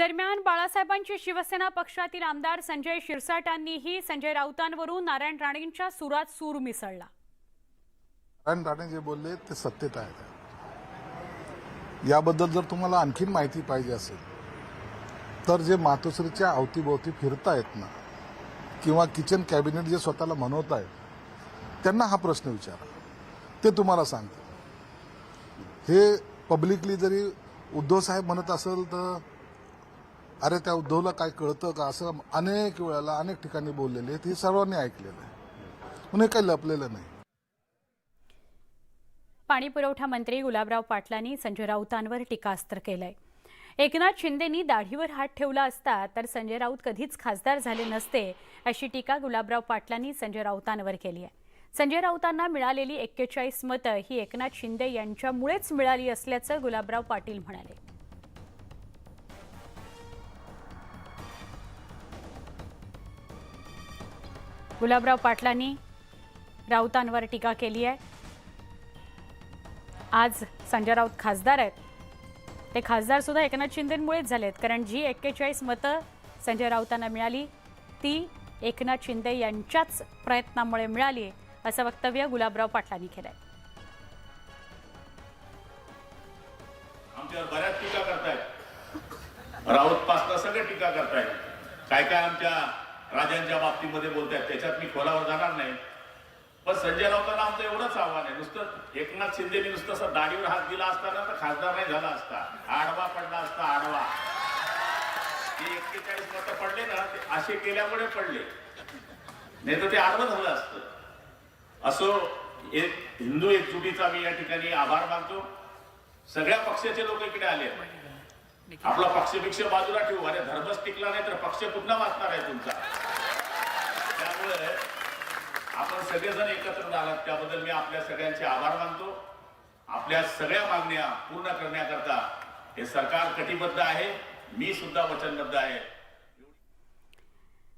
दरम्यान बाळासाहेबांची शिवसेना पक्षातील आमदार संजय शिरसाटांनीही संजय राऊतांवरून नारायण राणेंच्या सुरात सूर मिसळला. नारायण राणे जे बोलले ते सत्यत आहे. याबद्दल जर तुम्हाला आणखीन माहिती पाहिजे असेल तर जे मातोश्रीच्या अवतीभोवती फिरतायत ना किंवा किचन कॅबिनेट जे स्वतःला म्हणवत आहेत त्यांना हा प्रश्न विचारा. ते तुम्हाला सांगते हे पब्लिकली जरी उद्धव साहेब म्हणत असेल तर अरे त्या उद्धवला काय कळतं का? असं अनेक वेळेला अनेक ठिकाणी बोललेले आहेत. हे सर्वांनी ऐकलेलं आहे. म्हणून काही लपलेलं नाही. पाणी पुरवठा मंत्री गुलाबराव पाटलांनी संजय राऊतांवर टीकास्त्र केलंय. एकनाथ शिंदेनी दाढीवर हात ठेवला असता तर संजय राऊत कधीच खासदार झाले नसते अशी टीका गुलाबराव पाटलांनी संजय राऊतांवर केली आहे. संजय राऊतांना मिळालेली एक्केचाळीस मतं ही एकनाथ शिंदे यांच्यामुळेच मिळाली असल्याचं गुलाबराव पाटील म्हणाले. गुलाबराव पाटलांनी राऊतांवर टीका केली आहे. आज संजय राऊत खासदार आहेत. ते खासदार सुद्धा एकनाथ शिंदेमुळेच झालेत कारण जी एक्केचाळीस मतं संजय राऊतांना मिळाली ती एकनाथ शिंदे यांच्याच प्रयत्नामुळे मिळाली असं वक्तव्य गुलाबराव पाटलांनी केलंय. आमच्यावर बऱ्याच टीका करतायत. राऊत पासनं सगळं टीका करतायत. काय काय आमच्या राजांच्या बाबतीमध्ये बोलतायत त्याच्यात मी खोलावर जाणार नाही. पण संजय राऊतांना आमचं एवढंच आव्हान आहे. नुसतं एकनाथ शिंदेनी नुसतं असं दाढीवर हात दिला असताना तर खासदार नाही झाला असता. आडवा पडला असता आडवा. ते एक्केचाळीस मतं पडले ना ते असे केल्यामुळे पडले. नाही तर ते आडवं झालं असतं. असो एक हिंदू एकजुटीचा मी या ठिकाणी आभार मानतो. सगळ्या पक्षाचे लोक इकडे आले आपला पक्षपेक्षा बाजूला ठेवू अरे धर्मच टिकला नाही तर पक्ष पुन्हा वाचणार आहे तुमचा. त्यामुळे आपण सगळेजण एकत्र झालात त्याबद्दल मी आपल्या सगळ्यांचे आभार मानतो. आपल्या सगळ्या मागण्या पूर्ण करण्याकरता हे सरकार कटिबद्ध आहे. मी सुद्धा वचनबद्ध आहे.